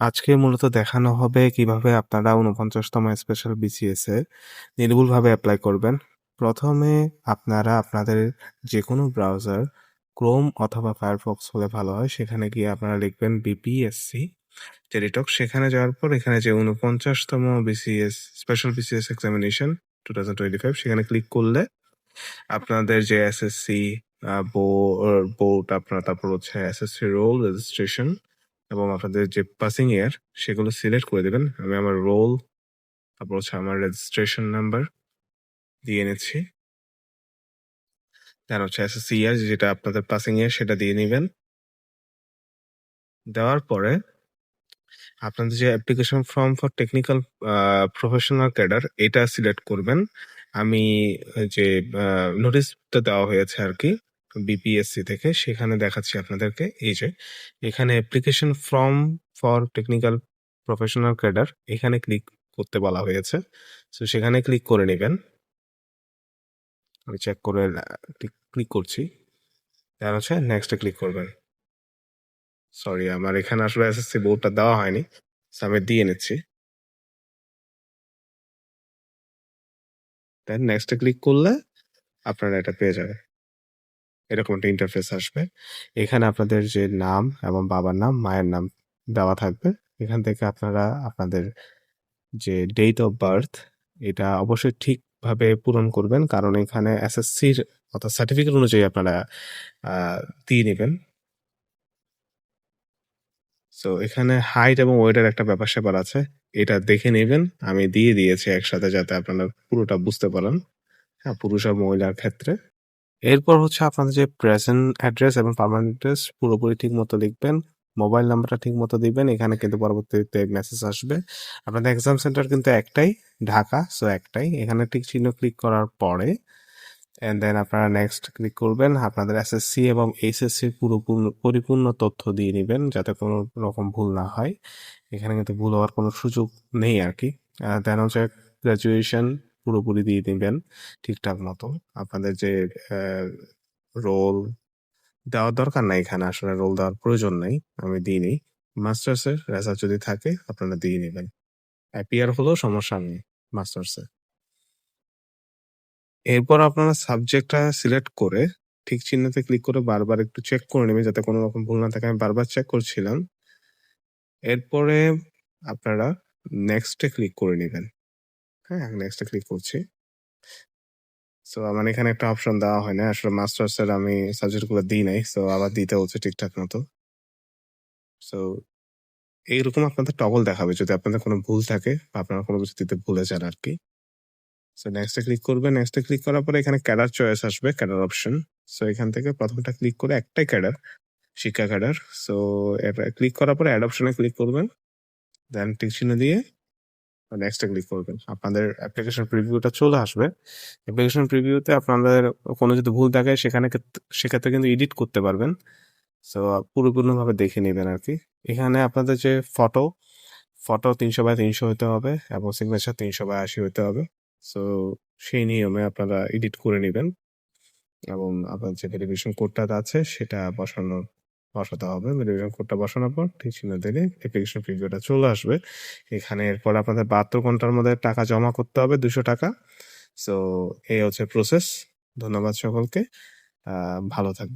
আজকে মূলত দেখানো হবে কীভাবে আপনারা ৪৯তম স্পেশাল বিসিএস নির্ভুলভাবে অ্যাপ্লাই করবেন। প্রথমে আপনারা আপনাদের যে কোনো ব্রাউজার ক্রোম অথবা ফায়ারফক্স হলে ভালো হয়। সেখানে গিয়ে আপনারা লিখবেন বিপিএসসি টেলিটক। সেখানে যাওয়ার পর এখানে যে ৪৯তম বিসিএস স্পেশাল বিসিএস এক্সামিনেশন 2025 সেখানে ক্লিক করলে আপনাদের যে এসএসসি আ বো বোর্ড আপনার তারপর হচ্ছে এসএসসি রোল রেজিস্ট্রেশন এবং আপনাদের যে পাসিং ইয়ার সেগুলো সিলেক্ট করে দেবেন আমি আমার রোল তারপর হচ্ছে আমার রেজিস্ট্রেশন নাম্বার দিয়ে নিচ্ছি। দেন হচ্ছে এসএসসি ইয়ার যেটা আপনাদের পাসিং ইয়ার সেটা দিয়ে নেবেন দেওয়ার পরে আপনাদের যে application form for technical professional cadre এটা সিলেক্ট করবেন। আমি যে নোটিশটা দেওয়া হয়েছে আরকি বিপিএসসি থেকে, সেখানে দেখাচ্ছি আপনাদেরকে। এই যে, এখানে application form for technical professional cadre এখানে ক্লিক করতে বলা হয়েছে। সো সেখানে ক্লিক করে নেবেন আমি চেক করে ক্লিক করছি। দেন হচ্ছে নেক্সট ক্লিক করবেন। সরি আমার এখানে আসলে এসএসসি বোর্ডটা দেওয়া হয়নি। আমি দিয়ে নিচ্ছি। দেন নেক্সট ক্লিক করলে আপনারা এটা পেয়ে যাবেন। এরকম একটা ইন্টারফেস আসবে। এখানে আপনাদের যে নাম এবং বাবার নাম, মায়ের নাম দেওয়া থাকবে। এখান থেকে আপনারা আপনাদের যে ডেট অফ বার্থ এটা অবশ্যই ঠিকভাবে পূরণ করবেন। কারণ এখানে এসএসসির অর্থাৎ সার্টিফিকেট অনুযায়ী আপনারা দিয়ে নেবেন সো এখানে হাইট এবং ওয়েট এর একটা ব্যাপার-স্যাপার আছে। এটা দেখে নেবেন আমি দিয়ে দিয়েছি একসাথে যাতে আপনারা পুরোটা বুঝতে পারেন। হ্যাঁ, পুরুষ আর মহিলার ক্ষেত্রে। এরপর হচ্ছে আপনাদের যে প্রেজেন্ট অ্যাড্রেস এবং পার্মানেন্ট অ্যাড্রেস পুরোপুরি ঠিকমতো লিখবেন। মোবাইল নাম্বারটা ঠিকমতো দিবেন। এখানে কিন্তু পরবর্তীতে মেসেজ আসবে। আপনাদের এক্সাম সেন্টার কিন্তু একটাই, ঢাকা। সো একটাই। এখানে ঠিক চিহ্ন ক্লিক করার পরে অ্যান্ড দেন আপনারা নেক্সট ক্লিক করবেন। আপনাদের এসএসসি এবং এইচএসসির পুরোপূর্ণ পরিপূর্ণ তথ্য দিয়ে নেবেন যাতে কোনো রকম ভুল না হয়। এখানে কিন্তু ভুল হওয়ার কোনো সুযোগ নেই আর কি দেন হচ্ছে গ্র্যাজুয়েশন পুরোপুরি দিয়ে দিবেন ঠিকঠাক মতো। আপনাদের যে রোল দেওয়ার দরকার নাই এখানে, আসলে রোল দেওয়ার প্রয়োজন নাই। আমি দিইনি। মাস্টার্সের রেজাল্ট যদি থাকে, আপনারা দিয়ে নেবেন অ্যাপিয়ার হলেও সমস্যা নেই মাস্টার্সে। এরপর আপনারা সাবজেক্টটা সিলেক্ট করে ঠিক চিহ্নতে ক্লিক করে বারবার একটু চেক করে নিবেন যাতে কোনো রকম ভুল না থাকে। আমি বারবার চেক করছিলাম। এরপরে আপনারা নেক্সটে ক্লিক করে নিবেন। হ্যাঁ, নেক্সট এ ক্লিক করছি। সো আমার এখানে একটা অপশন দেওয়া হয় নাই। আসলে মাস্টার্সের আমি সাবজেক্টগুলো দিই নাই। সো আবার দিতে হচ্ছে ঠিকঠাক মতো। সো এইরকম আপনাদের টগল দেখাবে যদি আপনাদের কোনো ভুল থাকে বা আপনারা কোনো কিছু দিতে ভুলে যান আরকি। সো নেক্সট ক্লিক করবেন। নেক্সট ক্লিক করার পরে এখানে ক্যাডার চয়েস আসবে, ক্যাডার অপশন। সো এখান থেকে ১ম টা ক্লিক করে একটাই ক্যাডার, শিক্ষা ক্যাডার। সো ক্লিক করার পরে এড অপশন ক্লিক করবেন। দেন টিক চিহ্ন দিয়ে নেক্সট ক্লিক করবেন। আপনাদের অ্যাপ্লিকেশন প্রিভিউটা চলে আসবে। অ্যাপ্লিকেশন প্রিভিউতে আপনাদের কোনো যদি ভুল থাকে সেখানে সেক্ষেত্রে কিন্তু এডিট করতে পারবেন। সো পরিপূর্ণভাবে দেখে নিবেন আরকি। এখানে আপনাদের যে ফটো, ফটো ৩০০ বাই ৩০০ হইতে হবে এবং সিগনেচার ৩০০ বাই ৮০ হইতে হবে। সো সেই নিয়মে আপনারা এডিট করে নিবেন। এবং আপনার যে ভেরিফিকেশন কোডটা আছে সেটা বসানোর বসাতে হবে। ভেরিফিকেশন কোডটা বসানোর পর ঠিক চিহ্ন দিলে অ্যাপ্লিকেশন প্রিভিউটা চলে আসবে। এখানে এরপর আপনাদের ৭২ ঘণ্টার মধ্যে টাকা জমা করতে হবে ৳২০০ সো এই হচ্ছে প্রসেস। ধন্যবাদ সকলকে। ভালো থাকবেন।